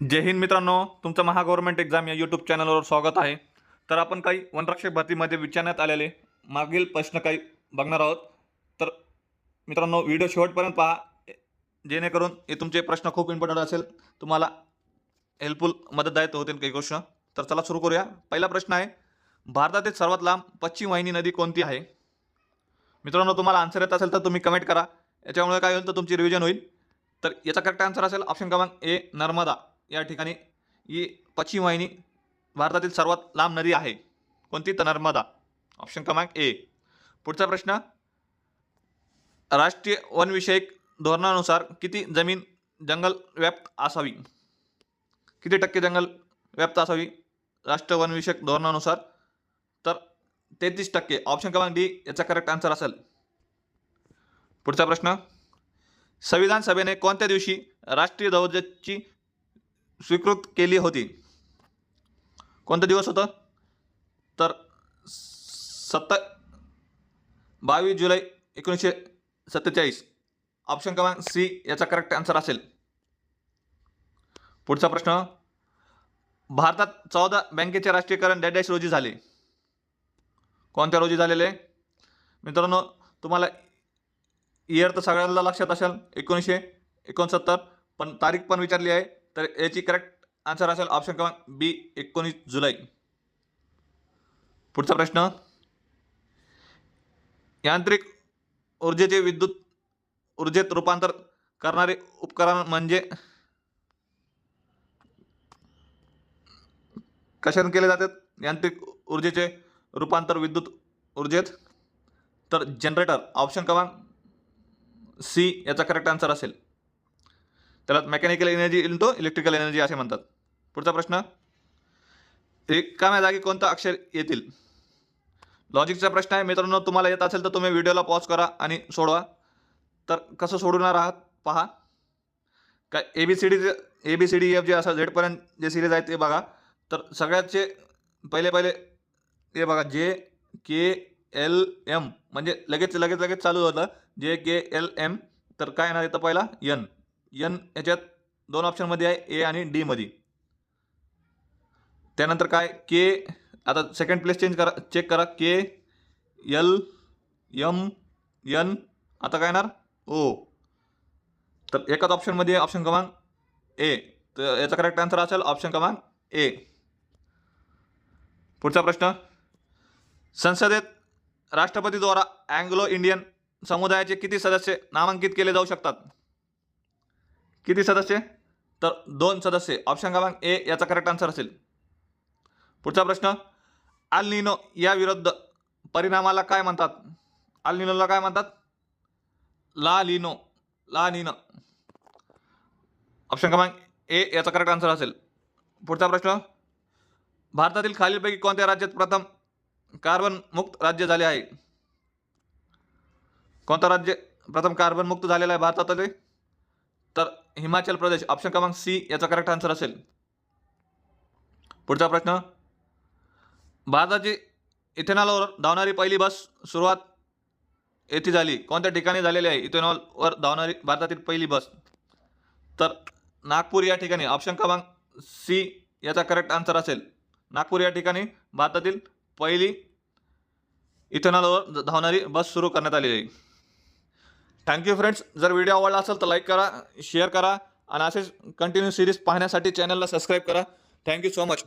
जय हिंद मित्रांनो तुमचं महागव्हर्नमेंट एक्झाम या यूट्यूब चॅनलवर स्वागत आहे. तर आपण काही वनरक्षक भरतीमध्ये विचारण्यात आलेले मागील प्रश्न काही बघणार आहोत. तर मित्रांनो व्हिडिओ शेवटपर्यंत पहा. जेणेकरून हे तुमचे प्रश्न खूप इम्पॉर्टंट असेल. तुम्हाला हेल्पफुल मदतदायक होतील काही गोष्ट. तर चला सुरू करूया. पहिला प्रश्न आहे भारतातील सर्वात लांब पश्चिम वाहिनी नदी कोणती आहे? मित्रांनो तुम्हाला आन्सर येत असेल तर तुम्ही कमेंट करा. याच्यामुळे काय होईल तर तुमची रिव्हिजन होईल. तर याचा करेक्ट आन्सर असेल ऑप्शन क्रमांक ए नर्मदा. या ठिकाणी ही पश्चिम वाहिनी भारतातील सर्वात लांब नदी आहे. कोणती? तर नर्मदा ऑप्शन क्रमांक ए पुढचा प्रश्न. राष्ट्रीय वनविषयक धोरणानुसार किती जमीन जंगल व्याप्त असावी? किती टक्के जंगल व्याप्त असावी? राष्ट्रीय वनविषयक धोरणानुसार. तर तेहतीस टक्के. ऑप्शन क्रमांक डी याचा करेक्ट आन्सर असेल. पुढचा प्रश्न. संविधान सभेने कोणत्या दिवशी राष्ट्रीय ध्वजाची स्वीकृत केली होती. कोणता दिवस होतं? तर सत्ता बावीस जुलै एकोणीसशे सत्तेचाळीस. ऑप्शन क्रमांक सी याचा करेक्ट आन्सर असेल. पुढचा प्रश्न. भारतात चौदा बँकेचे राष्ट्रीयकरण डॅडॅश रोजी झाले. कोणत्या रोजी झालेले? मित्रांनो तुम्हाला इयर तर सगळ्यांना लक्षात असेल एकोणीसशे एकोणसत्तर पण तारीख पण विचारली आहे. तर याची करेक्ट आन्सर असेल ऑप्शन क्रमांक बी एकोणीस जुलै. पुढचा प्रश्न. यांत्रिक ऊर्जेचे विद्युत ऊर्जेत रूपांतर करणारे उपकरण म्हणजे कशाने केले जातात? यांत्रिक ऊर्जेचे रूपांतर विद्युत ऊर्जेत. तर जनरेटर ऑप्शन क्रमांक सी याचा करेक्ट आन्सर असेल. त्याला mechanical energy into electrical energy असे म्हणतात. पुढचा प्रश्न. रिकाम्या जागी कोणतं अक्षर येतील? लॉजिकचा प्रश्न आहे. मित्रांनो तुम्हाला येत असेल तर तुम्ही व्हिडिओला पॉज करा आणि सोडवा. तर कसं सोडवणार आहात? पहा. काय A B C D A B C D F जे असं झेडपर्यंत जे सिरीज आहे ते बघा. तर सगळ्याचे पहिले पहिले ते बघा. जे के एल एम म्हणजे लगेच लगेच लगेच चालू होतं. जे के एल एम तर काय येणार येतं पहिला? यन यन याच्यात दोन ऑप्शनमध्ये आहे ए आणि डीमध्ये त्यानंतर काय? के आता सेकंड प्लेस चेंज करा चेक करा. के एल यम यन आता काय येणार? ओ तर एकाच ऑप्शनमध्ये ऑप्शन क्रमांक ए तर याचा करेक्ट आन्सर असेल ऑप्शन क्रमांक ए पुढचा प्रश्न. संसदेत राष्ट्रपतीद्वारा अँग्लो इंडियन समुदायाचे किती सदस्य नामांकित केले जाऊ शकतात? किती सदस्य? तर दोन सदस्य. ऑप्शन क्रमांक ए याचा करेक्ट आन्सर असेल. पुढचा प्रश्न. अल निनो या विरुद्ध परिणामाला काय म्हणतात? अल निनोला काय म्हणतात? ला लिनो. ला निनो ऑप्शन क्रमांक ए याचा करेक्ट आन्सर असेल. पुढचा प्रश्न. भारतातील खालीलपैकी कोणत्या राज्यात प्रथम कार्बन मुक्त राज्य झाले आहे? कोणतं राज्य प्रथम कार्बन मुक्त झालेलं आहे भारतातले? तर हिमाचल प्रदेश ऑप्शन क्रमांक सी याचा करेक्ट आन्सर असेल. पुढचा प्रश्न. भारताची इथेनॉलवर धावणारी पहिली बस सुरुवात येथे झाली. कोणत्या ठिकाणी झालेली आहे? इथेनॉलवर धावणारी भारतातील पहिली बस. तर नागपूर या ठिकाणी ऑप्शन क्रमांक सी याचा करेक्ट आन्सर असेल. नागपूर या ठिकाणी भारतातील पहिली इथेनॉलवर धावणारी बस सुरू करण्यात आलेली आहे. थँक्यू फ्रेंड्स जर व्हिडिओ आवडला असेल तर लाईक करा शेअर करा आणि असेच कंटिन्यू सिरीज पाहण्यासाठी चॅनलला सबस्क्राईब करा. Thank you so much